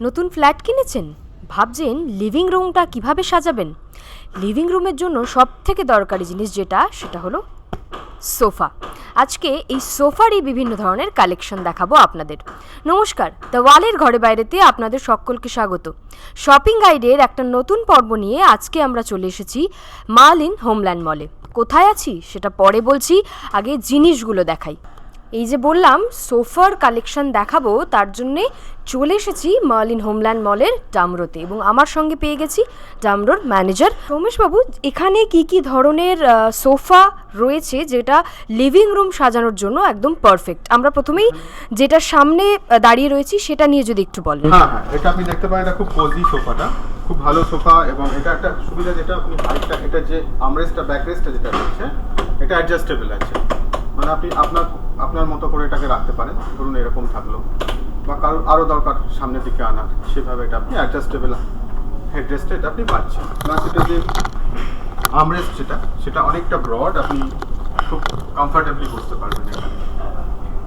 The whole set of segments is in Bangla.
নতুন ফ্ল্যাট কিনেছেন? ভাবছেন লিভিং রুমটা কীভাবে সাজাবেন? লিভিং রুমের জন্য সব থেকে দরকারি জিনিস যেটা, সেটা হলো সোফা। আজকে এই সোফারই বিভিন্ন ধরনের কালেকশন দেখাবো আপনাদের। নমস্কার দ্য ওয়ালের ঘরে বাইরেতে আপনাদের সকলকে স্বাগত। শপিং গাইডের একটা নতুন পর্ব নিয়ে আজকে আমরা চলে এসেছি মালিন হোমল্যান্ড মলে। কোথায় আছি? সেটা পরে বলছি, আগে জিনিসগুলো দেখাই। এই যে বললাম সোফার কালেকশন দেখাবো, তার জন্যে চলে এসেছি মার্লিন হোমল্যান্ড মলের ডামরোতে এবং আমার সঙ্গে পেয়ে গেছি ডামরোর ম্যানেজার রমেশবাবু, এখানে কি কি ধরনের সোফা রয়েছে যেটা লিভিং রুম সাজানোর জন্য একদম পারফেক্ট আমরা প্রথমেই যেটা সামনে দাঁড়িয়ে রয়েছি সেটা নিয়ে যদি একটু বলেন। হ্যাঁ হ্যাঁ এটা আপনি দেখতে পারেন, এটা খুব কোজি সোফাটা, খুব ভালো সোফা এবং এটা একটা সুবিধা যেটা আপনি হাইটটা এটা যে ব্যাকরেস্টটা যেটা রয়েছে, এটা অ্যাডজাস্টেবল আছে। মানে আপনি আপনার আপনার মতো করে এটাকে রাখতে পারেন, ধরুন এরকম থাকল। বা কারোর আরও দরকার সামনের দিকে আনার সেভাবে এটা আপনি অ্যাডজাস্টেবল হেডরেস্টে এটা আপনি পাচ্ছেন প্লাস এটা যে আমরেস্ট যেটা, সেটা অনেকটা ব্রড আপনি খুব কমফর্টেবলি বসতে পারবেন এখানে।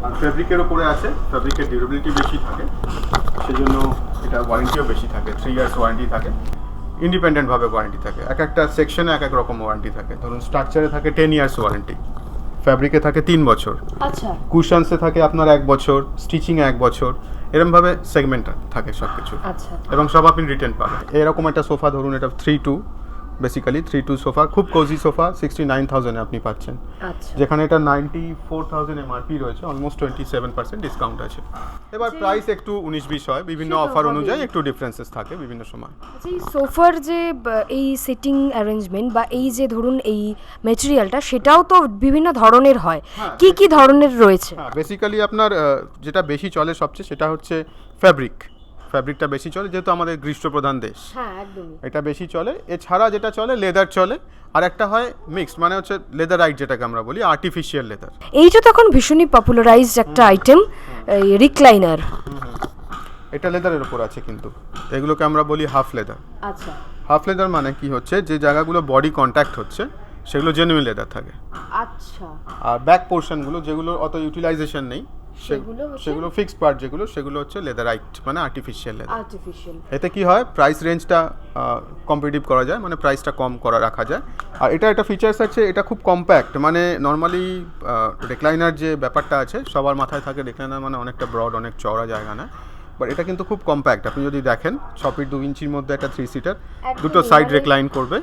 আর ফেব্রিকের ওপরে আছে ফেব্রিকের ডিউরেবিলিটি বেশি থাকে, সেজন্য এটা ওয়ারেন্টিও বেশি থাকে থ্রি ইয়ার্স ওয়ারেন্টি থাকে ইন্ডিপেন্ডেন্টভাবে ওয়ারেন্টি থাকে। এক একটা সেকশনে এক এক রকম ওয়ারেন্টি থাকে। ধরুন স্ট্রাকচারে থাকে টেন ইয়ার্স ওয়ারেন্টি ফ্যাব্রিকে থাকে তিন বছর। আচ্ছা। কুশনসে থাকে আপনার এক বছর স্টিচিং এক বছর এরমভাবে সেগমেন্ট থাকে সব কিছু আচ্ছা। এবং সব আপনি রিটার্ন পাবেন। এরকম একটা সোফা ধরুন এটা three two basically three two sofa খুব কোজি সোফা সিক্সটি নাইন থাউজেন্ডে আপনি পাচ্ছেন। আচ্ছা। যেখানে এটা নাইনটি ফোর থাউজেন্ড এমআরপি রয়েছে almost twenty seven percent discount আছে। এবার প্রাইস একটু উনিশ বিশ হয় বিভিন্ন অফার অনুযায়ী একটু ডিফারেন্সেস থাকে বিভিন্ন সময়। আচ্ছা এই সোফার যে এই সিটিং অ্যারেঞ্জমেন্ট বা এই যে ধরুন এই মেটেরিয়ালটা সেটাও তো বিভিন্ন ধরনের হয়। হ্যাঁ, কি কি ধরনের রয়েছে? বেসিক্যালি আপনার যেটা বেশি চলে সবচেয়ে সেটা হচ্ছে ফ্যাব্রিক ফ্যাব্রিকটা বেশি চলে যেহেতু আমাদের গ্রীষ্মপ্রধান দেশ। হ্যাঁ এটা বেশি চলে। এছাড়া যেটা চলে লেদার চলে আর একটা হয় মিক্সড মানে হচ্ছে লেদার রাইট যেটাকে আমরা বলি আর্টিফিশিয়াল লেদার এইটা তখন ভীষণই পপুলারাইজড একটা আইটেম রিক্লাইনার এটা লেদারের উপর আছে কিন্তু। এগুলোকে আমরা বলি হাফ লেদার আচ্ছা। হাফ লেদার মানে কি হচ্ছে যে জায়গাগুলো বডি কন্ট্যাক্ট হচ্ছে সেগুলো জেনুইন লেদার থাকে। আচ্ছা। আর ব্যাক পোর্শনগুলো যেগুলো অত ইউটিলাইজেশন নেই সেগুলো সেগুলো ফিক্সড পার্ট যেগুলো সেগুলো হচ্ছে লেদারাইট মানে আর্টিফিশিয়াল লেদার আর্টিফিশিয়াল এতে কি হয়? প্রাইস রেঞ্জটা কম্পিটিভ করা যায় মানে প্রাইসটা কম করা রাখা যায়। আর এটা একটা ফিচার্স আছে এটা খুব কম্প্যাক্ট মানে নর্মালি রেক্লাইনার যে ব্যাপারটা আছে সবার মাথায় থাকে রেক্লাইনার মানে অনেকটা ব্রড অনেক চওড়া জায়গা না। বাট এটা কিন্তু খুব কম্প্যাক্ট আপনি যদি দেখেন ছ ফিট দু ইঞ্চির মধ্যে একটা থ্রি সিটার দুটো সাইড রেক্লাইন করবে।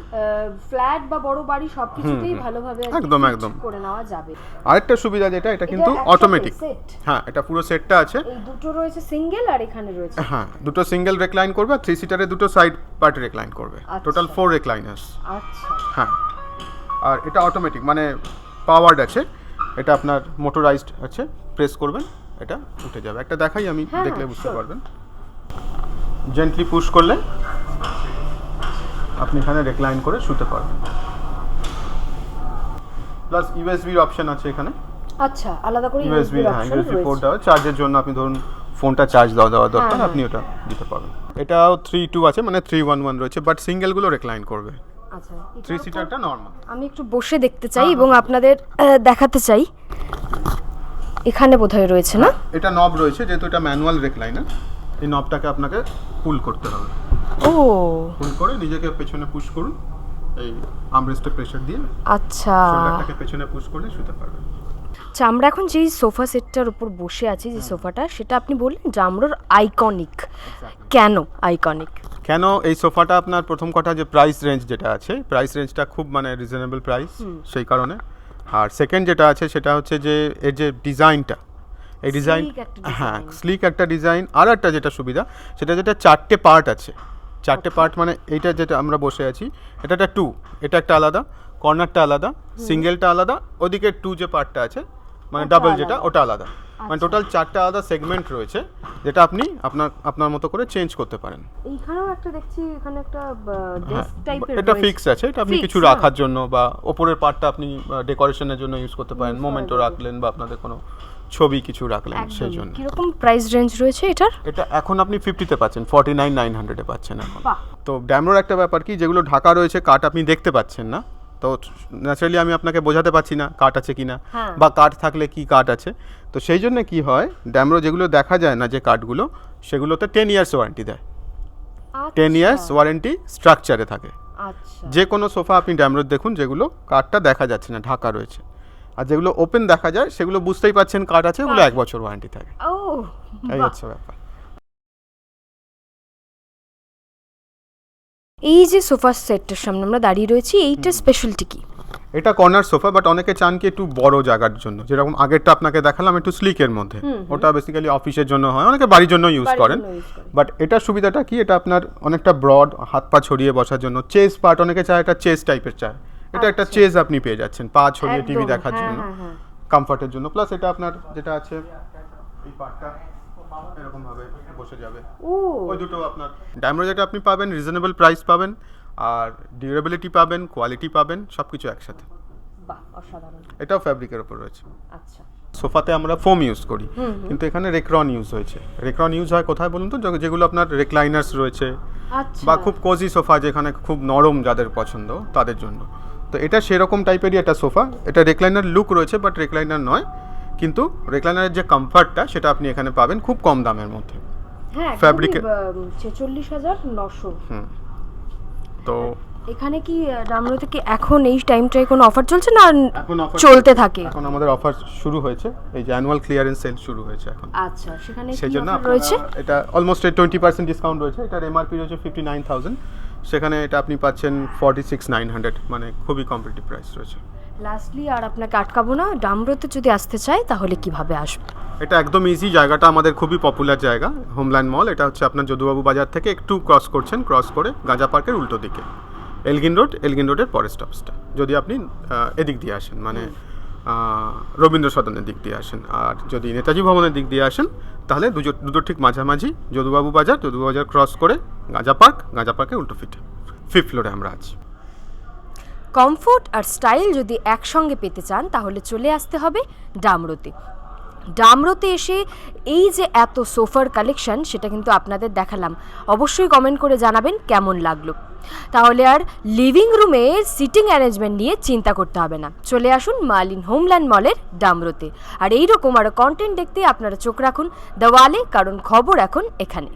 ফ্ল্যাট বা বড় বাড়ি সবকিছুতেই ভালোভাবে একদম, একদম। করে নেওয়া যাবে। আরেকটা সুবিধা যেটা এটা কিন্তু অটোমেটিক হ্যাঁ এটা পুরো সেটটা আছে। এই দুটো রয়েছে সিঙ্গেল আর এখানে রয়েছে। হ্যাঁ দুটো সিঙ্গেল রেক্লাইন করবে আর থ্রি সিটারে দুটো সাইড পার্টে রেক্লাইন করবে। টোটাল ফোর রেক্লাইনার্স আচ্ছা। হ্যাঁ। আর এটা অটোমেটিক মানে পাওয়ার্ড আছে। এটা আপনার মোটরাইজড আছে। প্রেস করবেন। এটা উঠে যাবে। একটা দেখাই আমি হ্যাঁ, দেখলে হ্যাঁ, বুঝতে পারবেন। জেন্টলি পুশ করলে আপনি এখানে রেক্লাইন করে শুতে পারবেন। প্লাস ইউএসবির অপশন আছে এখানে। আচ্ছা আলাদা করে ইউএসবি হ্যাঁ ইউএসবি পোর্ট দেওয়া চার্জের জন্য আপনি ধরুন ফোনটা চার্জ দেওয়া দেওয়া দরকার হ্যাঁ, আপনি ওটা দিতে পারবেন। এটাও থ্রি টু আছে মানে থ্রি ওয়ান ওয়ান রয়েছে বাট সিঙ্গেলগুলো রেক্লাইন করবে। আচ্ছা থ্রি সিটারটা নর্মাল আমি একটু বসে দেখতে চাই এবং আপনাদের দেখাতে চাই। এখানে বোধহয় রয়েছে না? এটা নব রয়েছে যেহেতু এটা ম্যানুয়াল রেকলাইনার এই নবটাকে আপনাকে পুল করতে হবে। ও। পুল করে নিজেকে পেছনে পুশ করুন এই আমরেস্টে প্রেসার দিয়ে আচ্ছা। শোল্ডারটাকে পেছনে পুশ করলে শুতে পারবেন। আচ্ছা আমরা এখন যেই সোফা সেটটার উপর বসে আছি যে সোফাটা সেটা আপনি বললেন জামরোর আইকনিক কেন আইকনিক কেন এই সোফাটা আপনার প্রথম কথা যে প্রাইস রেঞ্জ যেটা আছে প্রাইস রেঞ্জটা খুব মানে রিজনেবল প্রাইস সেই কারণে। আর সেকেন্ড যেটা আছে সেটা হচ্ছে যে এর যে ডিজাইনটা এই ডিজাইন হ্যাঁ স্লিক একটা ডিজাইন আর একটা যেটা সুবিধা সেটা যেটা চারটে পার্ট আছে। চারটে পার্ট মানে এইটা যেটা আমরা বসে আছি এটা একটা টু এটা একটা আলাদা কর্নারটা আলাদা সিঙ্গেলটা আলাদা ওদিকে টু যে পার্টটা আছে মানে ডাবল যেটা ওটা আলাদা। মানে আচ্ছা। টোটাল চারটা আলাদা সেগমেন্ট রয়েছে যেটা আপনি আপনার আপনার মতো করে চেঞ্জ করতে পারেন। এইখানেও একটা দেখছি এখানে একটা হ্যাঁ, ডেস্ক টাইপের এটা ফিক্স আছে এটা আপনি কিছু রাখার জন্য বা ওপরের পার্টটা আপনি ডেকোরেশনের জন্য ইউজ করতে পারেন মোমেন্টও রাখলেন বা আপনাদের কোনো ছবি কিছু রাখলেন সেই জন্য। কীরকম প্রাইস রেঞ্জ রয়েছে এটার? এটা এখন আপনি ফিফটিতে পাচ্ছেন ফর্টি নাইন নাইন হান্ড্রেডে পাচ্ছেন এখন। তো ড্যামরোর একটা ব্যাপার কি যেগুলো ঢাকা রয়েছে কাঠ আপনি দেখতে পাচ্ছেন না তো ন্যাচারালি আমি আপনাকে বোঝাতে পারছি না কাঠ আছে কি না হ্যাঁ। বা কাঠ থাকলে কি কাঠ আছে। তো সেই জন্য কি হয় ড্যামরো যেগুলো দেখা যায় না যে কাঠগুলো সেগুলোতে টেন ইয়ার্স ওয়ারেন্টি দেয়। টেন ইয়ার্স ওয়ারেন্টি স্ট্রাকচারে থাকে। আচ্ছা। যে কোনো সোফা আপনি ড্যামরোড দেখুন যেগুলো কাঠটা দেখা যাচ্ছে না ঢাকা রয়েছে। আর যেগুলো ওপেন দেখা যায় সেগুলো বুঝতেই পাচ্ছেন কাঠ আছে ওগুলো এক বছর ওয়ারেন্টি থাকে। এই হচ্ছে ব্যাপার। এই যে সোফা সেটটার সামনে আমরা দাঁড়িয়ে রয়েছি এইটা স্পেশালিটি কি? এটা কর্নার সোফা বাট অনেকে চান কি একটু বড় জায়গার জন্য। যেরকম আগেরটা আপনাকে দেখালাম একটু স্লিকের মধ্যে। ওটা বেসিক্যালি অফিসের জন্য হয় অনেকে বাড়ির জন্য ইউজ করেন। বাট এটার সুবিধাটা কি? এটা আপনার অনেকটা ব্রড হাত পা ছড়িয়ে বসার জন্য। চেস পার্ট অনেকে চায় একটা চেস টাইপের চায়। এটা একটা চেস আপনি পেয়ে যাচ্ছেন পা ছড়িয়ে টিভি দেখার হ্যাঁ, জন্য। হ্যাঁ, হ্যাঁ। কমফর্টের জন্য। প্লাস এটা আপনার যেটা আছে এই পার্টটা এরকম ভাবে বসে যাবে। ও। ওই দুটো আপনার। ডায়মন্ড যেটা আপনি পাবেন রিজনেবল প্রাইস পাবেন আর ডিউরেবিলিটি পাবেন কোয়ালিটি পাবেন সব কিছু একসাথে। বাহ অসাধারণ। এটাও ফ্যাব্রিকের ওপর রয়েছে। আচ্ছা। সোফাতে আমরা ফোম ইউজ করি কিন্তু এখানে রেক্রন ইউজ হয়েছে। রেক্রন ইউজ হয় কোথায় বলুন তো? যেগুলো আপনার রেক্লাইনার্স রয়েছে আচ্ছা। বা খুব কোজি সোফা যেখানে খুব নরম যাদের পছন্দ তাদের জন্য। তো এটা সেরকম টাইপেরই একটা সোফা। এটা রেক্লাইনার লুক রয়েছে বাট রেক্লাইনার নয়। কিন্তু রেক্লাইনারের যে কমফর্টটা সেটা আপনি এখানে পাবেন খুব কম দামের মধ্যে। হ্যাঁ ছেচল্লিশ হাজার নশো। হুম। তো এখানে কি ডামরোতে কি এখন এই টাইমটায় কোনো অফার চলছে না চলতে থাকে? এখন আমাদের অফার শুরু হয়েছে। এই যে অ্যানুয়াল ক্লিয়ারেন্স সেল শুরু হয়েছে এখন। আচ্ছা সেখানে সেই কি জন্য রয়েছে? এটা অলমোস্ট টোয়েন্টি পার্সেন্ট ডিসকাউন্ট রয়েছে। এটার এমআরপি রয়েছে ফিফটি নাইন থাউজেন্ড সেখানে এটা আপনি পাচ্ছেন ফর্টি সিক্স নাইন হান্ড্রেড মানে খুবই কম্পিটিটিভ প্রাইস রয়েছে। লাস্টলি আর আপনাকে আটকাবো না ডামরোতে যদি আসতে চায় তাহলে কীভাবে আসবে? এটা একদম ইজি জায়গাটা আমাদের খুবই পপুলার জায়গা হোমল্যান্ড মল এটা হচ্ছে আপনার যদুবাবু বাজার থেকে একটু ক্রস করছেন ক্রস করে গাঁজা পার্কের উল্টো দিকে। এলগিন রোড এলগিন রোডের পরের স্টপসটা যদি আপনি এদিক দিয়ে আসেন মানে রবীন্দ্র সদনের দিক দিয়ে আসেন। আর যদি নেতাজি ভবনের দিক দিয়ে আসেন তাহলে দুটো দুটো ঠিক মাঝামাঝি যদুবাবু বাজার যদুবাবু বাজার ক্রস করে গাঁজা পার্ক গাঁজা পার্কের উল্টো ফিটে ফিফথ ফ্লোরে আমরা আছি। কমফোর্ট আর স্টাইল যদি একসঙ্গে পেতে চান, তাহলে চলে আসতে হবে ডামরোতে। ডামরোতে এসে এই যে এত সোফার কালেকশন, সেটা কিন্তু আপনাদের দেখালাম। অবশ্যই কমেন্ট করে জানাবেন কেমন লাগল। তাহলে আর লিভিং রুমে সিটিং অ্যারেঞ্জমেন্ট নিয়ে চিন্তা করতে হবে না। চলে আসুন মালিন হোমল্যান্ড মলের ডামরোতে। আর এই রকম আরও কন্টেন্ট দেখতে আপনারা চোখ রাখুন। দেওয়ালে কারণ খবর এখন এখানে।